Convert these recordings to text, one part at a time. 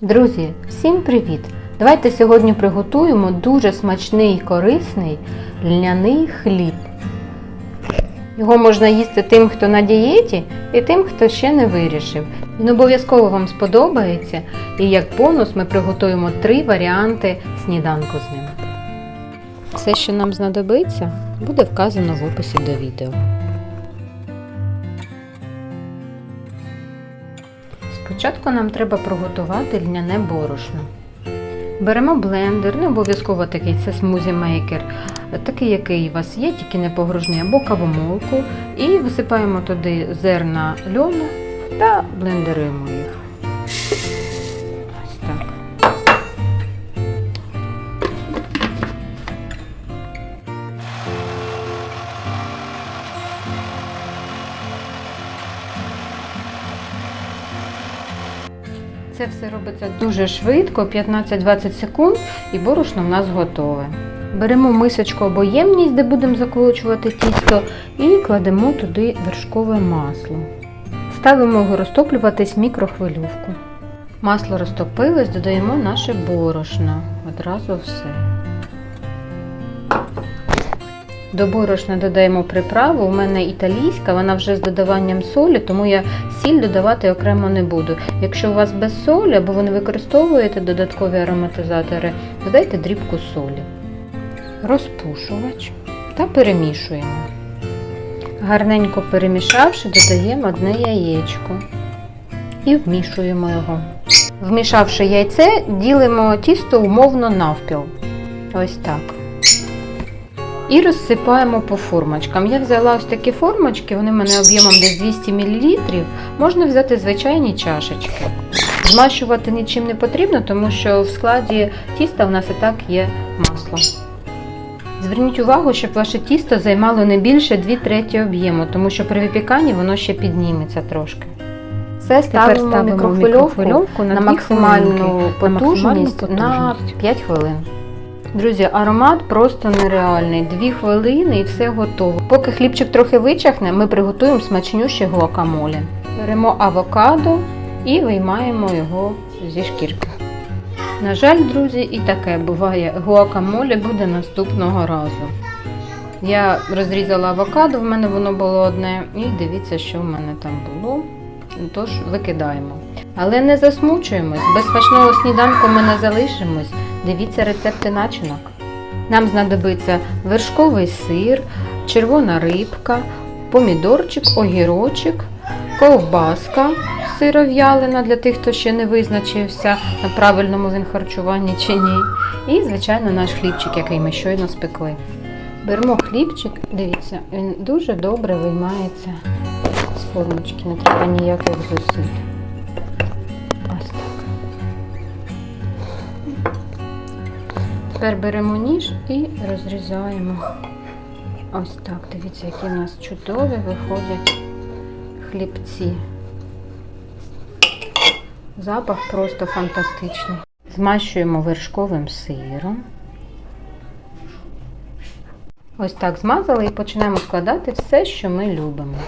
Друзі, всім привіт! Давайте сьогодні приготуємо дуже смачний і корисний льняний хліб. Його можна їсти тим, хто на дієті, і тим, хто ще не вирішив. Він обов'язково вам сподобається, і як бонус ми приготуємо три варіанти сніданку з ним. Все, що нам знадобиться, буде вказано в описі до відео. Спочатку нам треба приготувати льняне борошно. Беремо блендер, не обов'язково такий, це смузі мейкер, такий, який у вас є, тільки не погружний, або кавомолку, і висипаємо туди зерна льону та блендеруємо їх. Це все робиться дуже швидко, 15-20 секунд, і борошно в нас готове. Беремо мисочку або ємність, де будемо заколочувати тісто, і кладемо туди вершкове масло. Ставимо його розтоплюватись в мікрохвильовку. Масло розтопилось, додаємо наше борошно. Одразу все. До борошна додаємо приправу. У мене італійська, вона вже з додаванням солі, тому я сіль додавати окремо не буду. Якщо у вас без солі або ви не використовуєте додаткові ароматизатори, додайте дрібку солі, розпушувач та перемішуємо. Гарненько перемішавши, додаємо одне яєчко і вмішуємо його. Вмішавши яйце, ділимо тісто умовно навпіл. Ось так. І розсипаємо по формочкам. Я взяла ось такі формочки, вони в мене об'ємом десь 200 мл. Можна взяти звичайні чашечки. Змащувати нічим не потрібно, тому що в складі тіста в нас і так є масло. Зверніть увагу, щоб ваше тісто займало не більше 2 треті об'єму, тому що при випіканні воно ще підніметься трошки. Все ставимо, ставимо мікрохвильовку мікрохвильовку на, на максимальну потужність на 5 хвилин. Друзі, аромат просто нереальний. Дві хвилини і все готово. Поки хлібчик трохи вичахне, ми приготуємо смачнющий гуакамолі. Беремо авокадо і виймаємо його зі шкірки. На жаль, друзі, і таке буває. Гуакамолі буде наступного разу. Я розрізала авокадо, в мене воно було одне, і дивіться, що в мене там було. Тож викидаємо. Але не засмучуємось, без смачного сніданку ми не залишимось. Дивіться рецепти начинок. Нам знадобиться вершковий сир, червона рибка, помідорчик, огірочок, ковбаска сиров'ялина для тих, хто ще не визначився, на правильному він харчуванні чи ні. І, звичайно, наш хлібчик, який ми щойно спекли. Беремо хлібчик, дивіться, він дуже добре виймається з формочки, не треба ніяких зусиль. Тепер беремо ніж і розрізаємо. Ось так. Дивіться, які в нас чудові виходять хлібці. Запах просто фантастичний. Змащуємо вершковим сиром. Ось так змазали і починаємо складати все, що ми любимо.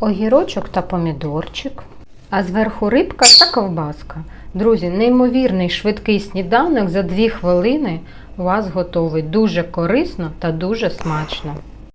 Огірочок та помідорчик, а зверху рибка та ковбаска. Друзі, неймовірний швидкий сніданок за 2 хвилини у вас готовий. Дуже корисно та дуже смачно.